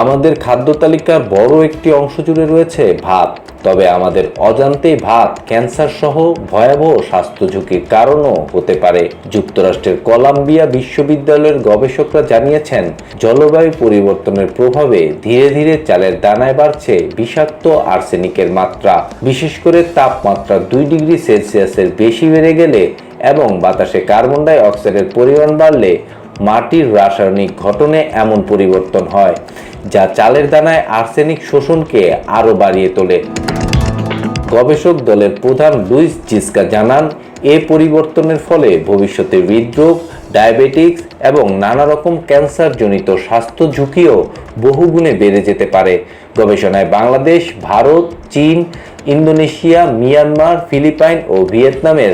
আমাদের খাদ্য তালিকার বড় একটি অংশ জুড়ে রয়েছে ভাত। তবে আমাদের অজান্তেই ভাত, ক্যান্সার সহ ভয়াবহ স্বাস্থ্য ঝুঁকির কারণও হতে পারে। যুক্তরাষ্ট্রের কলাম্বিয়া বিশ্ববিদ্যালয়ের গবেষকরা জানিয়েছেন, জলবায়ু পরিবর্তনের প্রভাবে ধীরে ধীরে চালের দানায় বাড়ছে বিষাক্ত আর্সেনিকের মাত্রা। বিশেষ করে তাপমাত্রা দুই ডিগ্রি সেলসিয়াসের বেশি বেড়ে গেলে এবং বাতাসে কার্বন ডাই অক্সাইডের পরিমাণ বাড়লে মাটির রাসায়নিক ঘটনে এমন পরিবর্তন হয়, যা চালের দানায় আর্সেনিক শোষণকে আরও বাড়িয়ে তোলে। গবেষক দলের প্রধান লুইস জিসকা জানান, এ পরিবর্তনের ফলে ভবিষ্যতে হৃদরোগ ডায়াবেটিক্স এবং নানা রকম ক্যান্সারজনিত স্বাস্থ্য ঝুঁকিও বহুগুণে বেড়ে যেতে পারে। গবেষণায় বাংলাদেশ, ভারত, চীন, ইন্দোনেশিয়া, মিয়ানমার, ফিলিপাইন ও ভিয়েতনামের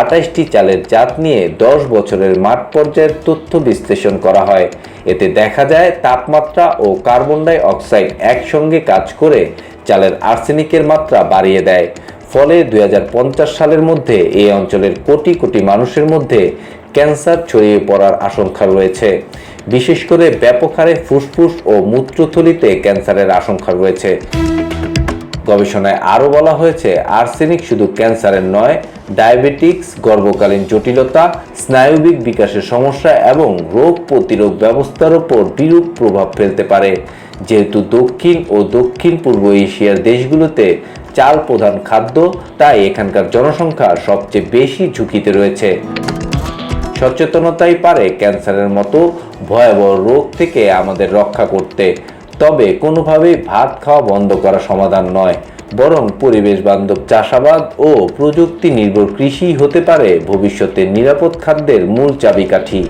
আঠাশটি চালের জাত নিয়ে দশ বছরের মাঠ পর্যায়ের তথ্য বিশ্লেষণ করা হয়। এতে দেখা যায়, তাপমাত্রা ও কার্বন ডাই অক্সাইড একসঙ্গে কাজ করে চালের আর্সেনিকের মাত্রা বাড়িয়ে দেয়। ফলে দু হাজার পঞ্চাশ সালের মধ্যে এই অঞ্চলের কোটি কোটি মানুষের মধ্যে ক্যান্সার ছড়িয়ে পড়ার আশঙ্কা রয়েছে। বিশেষ করে ব্যাপক হারে ফুসফুস ও মূত্রথলিতে ক্যান্সারের আশঙ্কা রয়েছে। গবেষণায় আরও বলা হয়েছে, আর্সেনিক শুধু ক্যান্সারের নয়, ডায়াবেটিক্স, গর্ভকালীন জটিলতা, স্নায়ুবিক বিকাশের সমস্যা এবং রোগ প্রতিরোধ ব্যবস্থার ওপর বিরূপ প্রভাব ফেলতে পারে। যেহেতু দক্ষিণ ও দক্ষিণ পূর্ব এশিয়ার দেশগুলোতে চাল প্রধান খাদ্য, তাই এখানকার জনসংখ্যা সবচেয়ে বেশি ঝুঁকিতে রয়েছে। সচেতনতাই পারে ক্যান্সারের মতো ভয়াবহ রোগ থেকে আমাদের রক্ষা করতে। তবে কোনোভাবেই ভাত খাওয়া বন্ধ করা সমাধান নয়, বরং পরিবেশ বান্ধব চাষাবাদ ও প্রযুক্তি নির্ভর কৃষি হতে পারে ভবিষ্যতে নিরাপদ খাদ্যের মূল চাবিকাঠি।